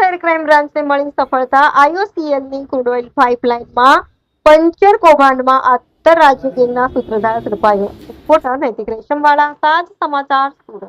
Crime બ્રાન્ચને મળી સફળતા આઈઓસીએલની ક્રૂડ ઓઇલ પાઇપલાઇનમાં પંચર કૌભાંડમાં આંતરરાજ્ય ગેંગના સૂત્રધાર ઝડપાયો રિપોર્ટર નૈતિક રેશમવાળા સાંજ સમાચાર સુરત.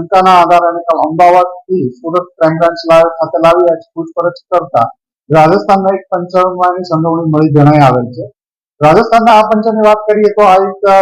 શંકાના આધારે અમદાવાદથી સુરત ક્રાઇમ બ્રાન્ચ ખાતે લાવી પૂછપરછ કરતા રાજસ્થાનના એક પંચરની સંડોવણી મળી જણાઈ આવેલ છે. રાજસ્થાનના આ પંચરની વાત કરીએ તો આ એક અ,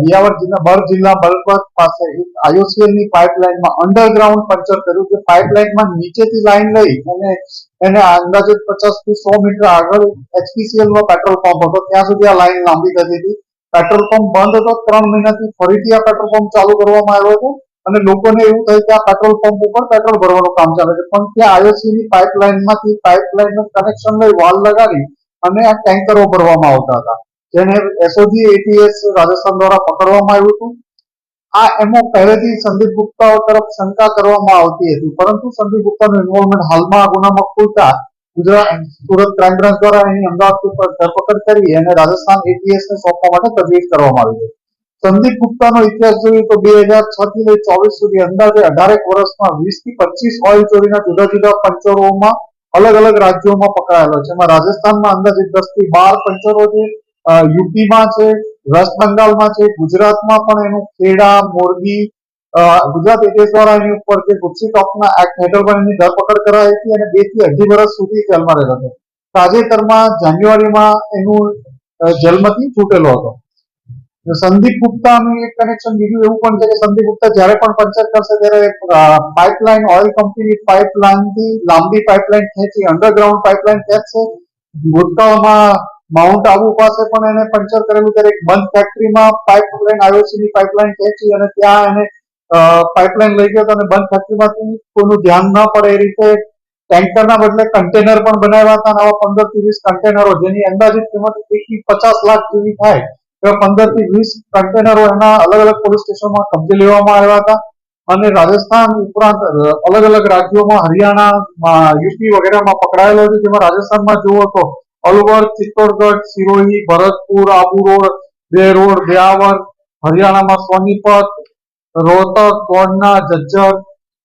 બિયાવર જિલ્લા બર જિલ્લા બલપત પાસે એક આઈઓસીએલની પાઇપલાઇનમાં અંડરગ્રાઉન્ડ પંચર કર્યું જે પાઇપલાઇનમાં નીચેથી લાઈન લઈ અને એને અંદાજે પચાસથી સો મીટર આગળ એચપીસીએલ નો પેટ્રોલ પંપ હતો. ત્યાં સુધી આ લાઇન લાંબી થતી હતી. પેટ્રોલ પંપ બંધ હતો. ત્રણ મહિનાથી ફરીથી આ પેટ્રોલ પંપ ચાલુ કરવામાં આવ્યો હતો. અને લોકોને એવું થાય કે આ પેટ્રોલ પંપ ઉપર પેટ્રોલ ભરવાનું કામ ચાલે છે. પણ ત્યાં આઈઓસી ની પાઇપલાઇનમાંથી પાઇપલાઇનનું કનેક્શન લઈ વાલ લગાડી અને આ ટેન્કરો ભરવામાં આવતા હતા. જેને એસઓજી એટીએસ રાજસ્થાન દ્વારા પકડવામાં આવ્યું હતું. આ એમાં પહેલેથી સંદીપ ગુપ્તા તરફ શંકા કરવામાં આવતી હતી. પરંતુ સંદીપ ગુપ્તાનું ઇન્વોલ્વમેન્ટ હાલમાં આ ગુનામાં ખુલતા ગુજરાત સુરત ક્રાઇમ બ્રાન્ચ દ્વારા એની અમદાવાદ ઉપર ધરપકડ કરી અને રાજસ્થાન એટીએસ ને સોંપવા માટે તજવીજ કરવામાં આવી છે સંદીપ ગુપ્તાનો ઇતિહાસ જોઈએ તો બે હજાર છ થી લઈ ચોવીસ સુધી અંદાજે અઢારેક વર્ષમાં વીસથી પચીસ ઓઇલ ચોરીના જુદા જુદા પંચરોમાં અલગ અલગ રાજ્યોમાં પકડાયેલો છે. એમાં રાજસ્થાનમાં અંદાજે દસથી બાર પંચરો છે યુપીમાં છે, વેસ્ટ બંગાળમાં છે, ગુજરાતમાં પણ એનું ખેડા, મોરબી ગુજરાત એટીએસ દ્વારા એની ઉપર જે ગુપ્સી ટોપના એક્ટ હેઠળ પણ એની ધરપકડ કરાઈ હતી અને બેથી અઢી વર્ષ સુધી જેલમાં રહેલો હતો. તાજેતરમાં જાન્યુઆરીમાં એનું જન્મથી છૂટેલો હતો. સંદીપ ગુપ્તાનું એક કનેક્શન બીજું એવું પણ છે કે સંદીપ ગુપ્તા જ્યારે પણ પંચર કરશે ત્યારે પાઇપલાઇન ઓઇલ પાઇપલાઇનથી લાંબી પાઇપલાઇન ખેંચી અંડરગ્રાઉન્ડ પાઇપલાઇન ખેંચશે. ગુટકાઓમાં માઉન્ટ આબુ પાસે પણ એને પંચર કરેલું ત્યારે એક બંધ ફેક્ટરીમાં પાઇપલાઇનની પાઇપલાઇન ખેંચી અને ત્યાં એને પાઇપલાઇન લઈ ગયો અને બંધ ફેક્ટરીમાંથી કોઈનું ધ્યાન ન પડે એ રીતે ટેન્કરના બદલે કન્ટેનર પણ બનાવ્યા હતા આવા પંદર વીસ કન્ટેનરો જેની અંદાજિત કિંમત પચાસ લાખ જેવી થાય. એવા પંદરથી વીસ કન્ટેનરો એના અલગ અલગ પોલીસ સ્ટેશનમાં કબજે લેવામાં આવ્યા હતા. અને રાજસ્થાન ઉપરાંત અલગ અલગ રાજ્યોમાં હરિયાણા યુપી વગેરેમાં પકડાયેલો છે જેમાં રાજસ્થાનમાં જુઓ તો અલવર, ચિત્તોડગઢ સિરોહી ભરતપુર, આબુ રોડ, બે રોડ બ્યાવર હરિયાણામાં સોનીપત, રોહતક કોડના જજ્જર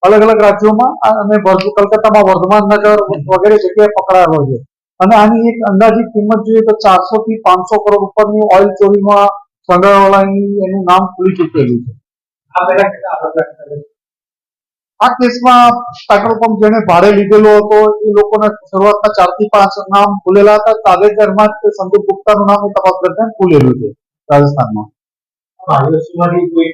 અલગ અલગ રાજ્યોમાં, અને કલકત્તામાં વર્ધમાન નગર વગેરે જગ્યાએ પકડાયેલો છે. અને આની એક અંદાજિત કિંમત જોઈએ તો ચારસો થી પાંચસો કરોડ ઉપરની ઓઇલ ચોરીમાં સંડોવાળાની એનું નામ ખુલી ચૂકેલું છે. આ કેસમાં પેટ્રોલ પંપ જેને ભાડે લીધેલો હતો, એ લોકોના શરૂઆતમાં ચારથી પાંચ નામ ખુલેલા હતા. તાજેતરમાં જ સંદીપ ગુપ્તાનું નામ તપાસ દરમિયાન ખુલેલું છે રાજસ્થાનમાં. કોઈ